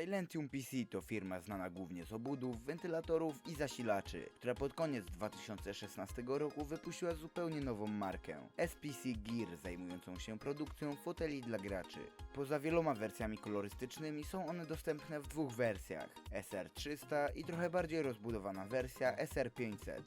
Silentium PC to firma znana głównie z obudów, wentylatorów i zasilaczy, która pod koniec 2016 roku wypuściła zupełnie nową markę SPC Gear zajmującą się produkcją foteli dla graczy. Poza wieloma wersjami kolorystycznymi są one dostępne w dwóch wersjach SR300 i trochę bardziej rozbudowana wersja SR500.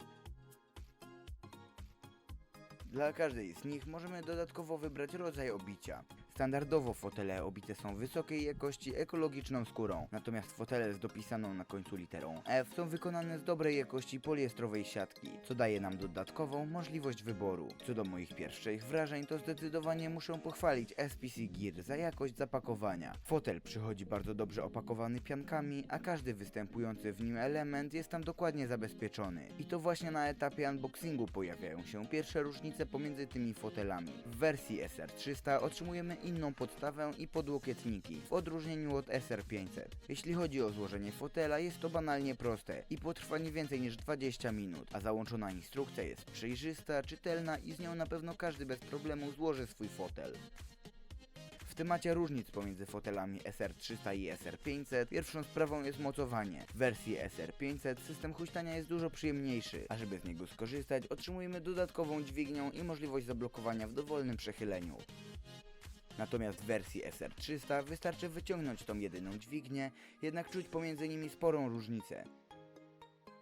Dla każdej z nich możemy dodatkowo wybrać rodzaj obicia. Standardowo fotele obite są wysokiej jakości ekologiczną skórą, natomiast fotele z dopisaną na końcu literą F są wykonane z dobrej jakości poliestrowej siatki, co daje nam dodatkową możliwość wyboru. Co do moich pierwszych wrażeń, to zdecydowanie muszę pochwalić SPC Gear za jakość zapakowania. Fotel przychodzi bardzo dobrze opakowany piankami, a każdy występujący w nim element jest tam dokładnie zabezpieczony. I to właśnie na etapie unboxingu pojawiają się pierwsze różnice pomiędzy tymi fotelami. W wersji SR300 otrzymujemy inną podstawę i podłokietniki, w odróżnieniu od SR500. Jeśli chodzi o złożenie fotela, jest to banalnie proste i potrwa nie więcej niż 20 minut, a załączona instrukcja jest przejrzysta, czytelna i z nią na pewno każdy bez problemu złoży swój fotel. W temacie różnic pomiędzy fotelami SR300 i SR500 pierwszą sprawą jest mocowanie. W wersji SR500 system huśtania jest dużo przyjemniejszy, a żeby z niego skorzystać otrzymujemy dodatkową dźwignię i możliwość zablokowania w dowolnym przechyleniu. Natomiast w wersji SR300 wystarczy wyciągnąć tą jedyną dźwignię, jednak czuć pomiędzy nimi sporą różnicę.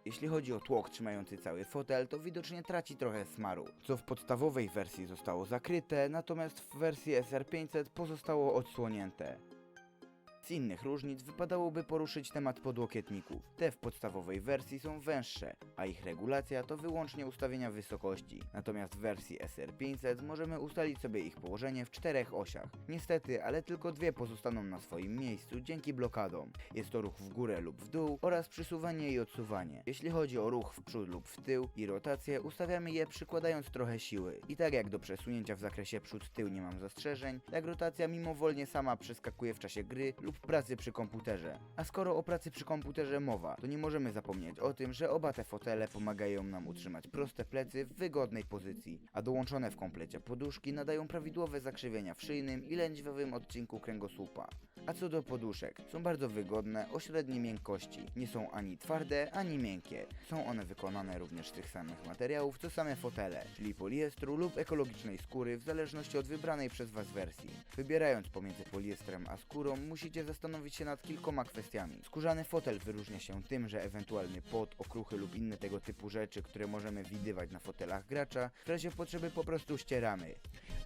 Jeśli chodzi o tłok trzymający cały fotel, to widocznie traci trochę smaru, co w podstawowej wersji zostało zakryte, natomiast w wersji SR500 pozostało odsłonięte. Z innych różnic wypadałoby poruszyć temat podłokietników. Te w podstawowej wersji są węższe, a ich regulacja to wyłącznie ustawienia wysokości. Natomiast w wersji SR500 możemy ustalić sobie ich położenie w czterech osiach. Niestety, ale tylko dwie pozostaną na swoim miejscu dzięki blokadom. Jest to ruch w górę lub w dół oraz przysuwanie i odsuwanie. Jeśli chodzi o ruch w przód lub w tył i rotację, ustawiamy je przykładając trochę siły. I tak jak do przesunięcia w zakresie przód-tył nie mam zastrzeżeń, tak rotacja mimowolnie sama przeskakuje w czasie gry lub pracy przy komputerze. A skoro o pracy przy komputerze mowa, to nie możemy zapomnieć o tym, że oba te fotele pomagają nam utrzymać proste plecy w wygodnej pozycji, a dołączone w komplecie poduszki nadają prawidłowe zakrzywienia w szyjnym i lędźwiowym odcinku kręgosłupa. A co do poduszek, są bardzo wygodne, o średniej miękkości. Nie są ani twarde, ani miękkie. Są one wykonane również z tych samych materiałów co same fotele, czyli poliestru lub ekologicznej skóry w zależności od wybranej przez Was wersji. Wybierając pomiędzy poliestrem a skórą, musicie zastanowić się nad kilkoma kwestiami. Skórzany fotel wyróżnia się tym, że ewentualny pot, okruchy lub inne tego typu rzeczy, które możemy widywać na fotelach gracza, w razie potrzeby po prostu ścieramy.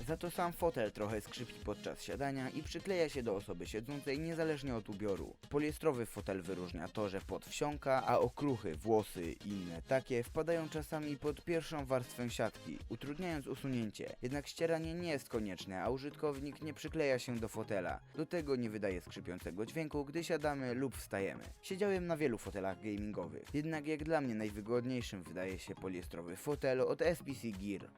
Za to sam fotel trochę skrzypi podczas siadania i przykleja się do osoby siedzącej niezależnie od ubioru. Poliestrowy fotel wyróżnia to, że pot wsiąka, a okruchy, włosy i inne takie wpadają czasami pod pierwszą warstwę siatki, utrudniając usunięcie. Jednak ścieranie nie jest konieczne, a użytkownik nie przykleja się do fotela. Do tego nie wydaje skrzypiącego dźwięku, gdy siadamy lub wstajemy. Siedziałem na wielu fotelach gamingowych, jednak jak dla mnie najwygodniejszym wydaje się poliestrowy fotel od SPC Gear.